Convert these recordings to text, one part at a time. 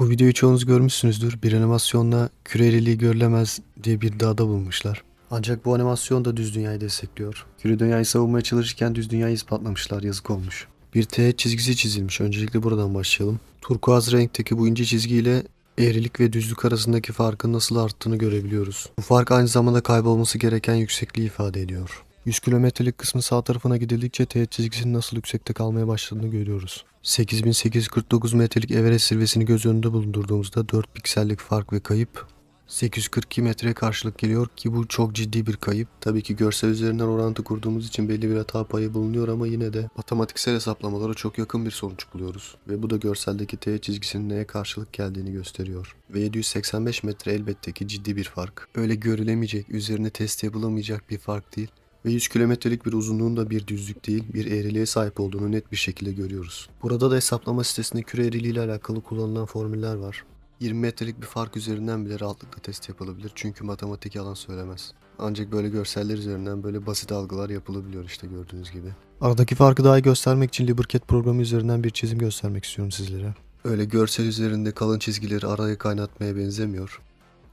Bu videoyu çoğunuz görmüşsünüzdür. Bir animasyonla küre eriliği görülemez diye bir iddiada bulmuşlar. Ancak bu animasyon da düz dünyayı destekliyor. Küre dünyayı savunmaya çalışırken düz dünyayı ispatlamışlar. Yazık olmuş. Bir teğet çizgisi çizilmiş. Öncelikle buradan başlayalım. Turkuaz renkteki bu ince çizgiyle eğrilik ve düzlük arasındaki farkın nasıl arttığını görebiliyoruz. Bu fark aynı zamanda kaybolması gereken yüksekliği ifade ediyor. 100 kilometrelik kısmı sağ tarafına gidildikçe teğet çizgisinin nasıl yüksekte kalmaya başladığını görüyoruz. 8849 metrelik Everest zirvesini göz önünde bulundurduğumuzda 4 piksellik fark ve kayıp 842 metreye karşılık geliyor ki bu çok ciddi bir kayıp. Tabii ki görsel üzerinden orantı kurduğumuz için belli bir hata payı bulunuyor ama yine de matematiksel hesaplamalara çok yakın bir sonuç buluyoruz. Ve bu da görseldeki T çizgisinin neye karşılık geldiğini gösteriyor. Ve 785 metre elbette ki ciddi bir fark. Öyle görülemeyecek, üzerine test yapılamayacak bir fark değil. Ve 100 kilometrelik bir uzunluğun da bir düzlük değil, bir eğriliğe sahip olduğunu net bir şekilde görüyoruz. Burada da hesaplama sitesinde küre eğriliği ile alakalı kullanılan formüller var. 20 metrelik bir fark üzerinden bile rahatlıkla test yapılabilir çünkü matematik yalan söylemez. Ancak böyle görseller üzerinden böyle basit algılar yapılabiliyor işte gördüğünüz gibi. Aradaki farkı daha iyi göstermek için LibreCAD programı üzerinden bir çizim göstermek istiyorum sizlere. Öyle görsel üzerinde kalın çizgileri araya kaynatmaya benzemiyor.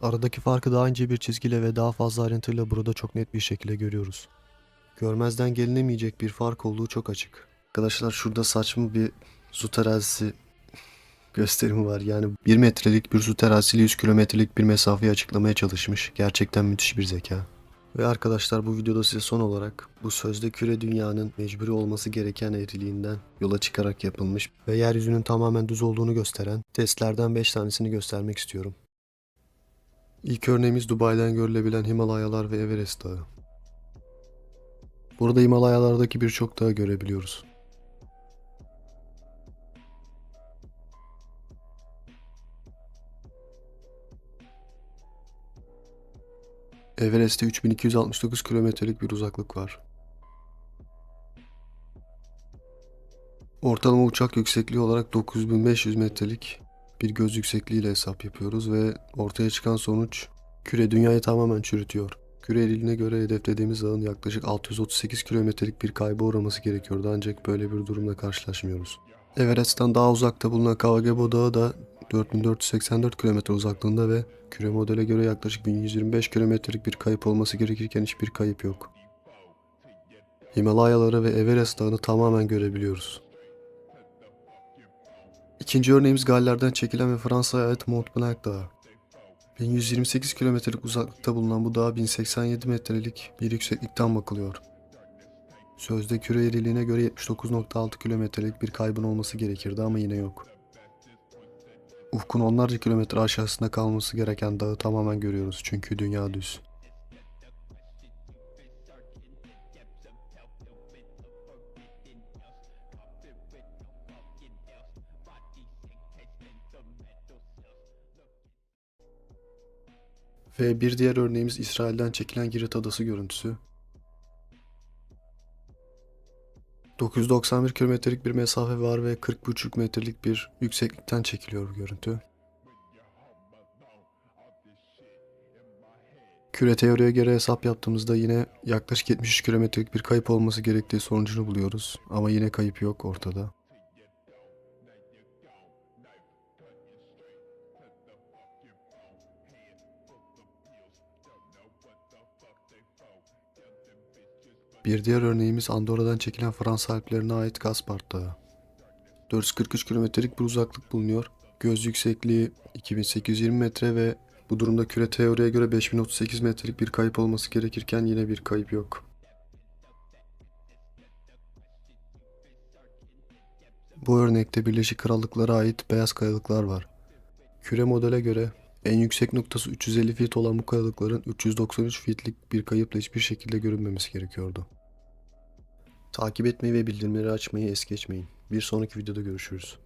Aradaki farkı daha ince bir çizgiyle ve daha fazla ayrıntıyla burada çok net bir şekilde görüyoruz. Görmezden gelinemeyecek bir fark olduğu çok açık. Arkadaşlar şurada saçma bir su terazisi gösterimi var. Yani 1 metrelik bir su terazisiyle 100 kilometrelik bir mesafeyi açıklamaya çalışmış. Gerçekten müthiş bir zeka. Ve arkadaşlar bu videoda size son olarak bu sözde küre dünyanın mecburi olması gereken eğriliğinden yola çıkarak yapılmış ve yeryüzünün tamamen düz olduğunu gösteren testlerden 5 tanesini göstermek istiyorum. İlk örneğimiz Dubai'den görülebilen Himalayalar ve Everest Dağı. Burada Himalayalardaki birçok dağı görebiliyoruz. Everest'te 3269 kilometrelik bir uzaklık var. Ortalama uçak yüksekliği olarak 9500 metrelik bir göz yüksekliğiyle hesap yapıyoruz ve ortaya çıkan sonuç küre dünyayı tamamen çürütüyor. Küre eriliğine göre hedeflediğimiz dağın yaklaşık 638 kilometrelik bir kayba uğraması gerekiyordu ancak böyle bir durumla karşılaşmıyoruz. Everest'ten daha uzakta bulunan Kawagebo Dağı da 4484 kilometre uzaklığında ve küre modele göre yaklaşık 1125 kilometrelik bir kayıp olması gerekirken hiçbir kayıp yok. Himalayaları ve Everest Dağı'nı tamamen görebiliyoruz. İkinci örneğimiz Galler'den çekilen ve Fransa'ya ait Mont Blanc Dağı. 1128 kilometrelik uzaklıkta bulunan bu dağ 1087 metrelik bir yükseklikten bakılıyor. Sözde küre eriliğine göre 79.6 kilometrelik bir kaybın olması gerekirdi ama yine yok. Ufkun onlarca kilometre aşağısında kalması gereken dağı tamamen görüyoruz çünkü dünya düz. Ve bir diğer örneğimiz İsrail'den çekilen Girit Adası görüntüsü. 991 kilometrelik bir mesafe var ve 40,5 metrelik bir yükseklikten çekiliyor bu görüntü. Küre teoriye göre hesap yaptığımızda yine yaklaşık 73 kilometrelik bir kayıp olması gerektiği sonucunu buluyoruz. Ama yine kayıp yok ortada. Bir diğer örneğimiz Andorra'dan çekilen Fransa Alplerine ait Gaspard Dağı. 443 kilometrelik bir uzaklık bulunuyor. Göz yüksekliği 2820 metre ve bu durumda küre teoriye göre 5038 metrelik bir kayıp olması gerekirken yine bir kayıp yok. Bu örnekte Birleşik Krallıklara ait beyaz kayalıklar var. Küre modele göre en yüksek noktası 350 feet olan bu kayalıkların 393 feetlik bir kayıpla hiçbir şekilde görünmemesi gerekiyordu. Takip etmeyi ve bildirimleri açmayı es geçmeyin. Bir sonraki videoda görüşürüz.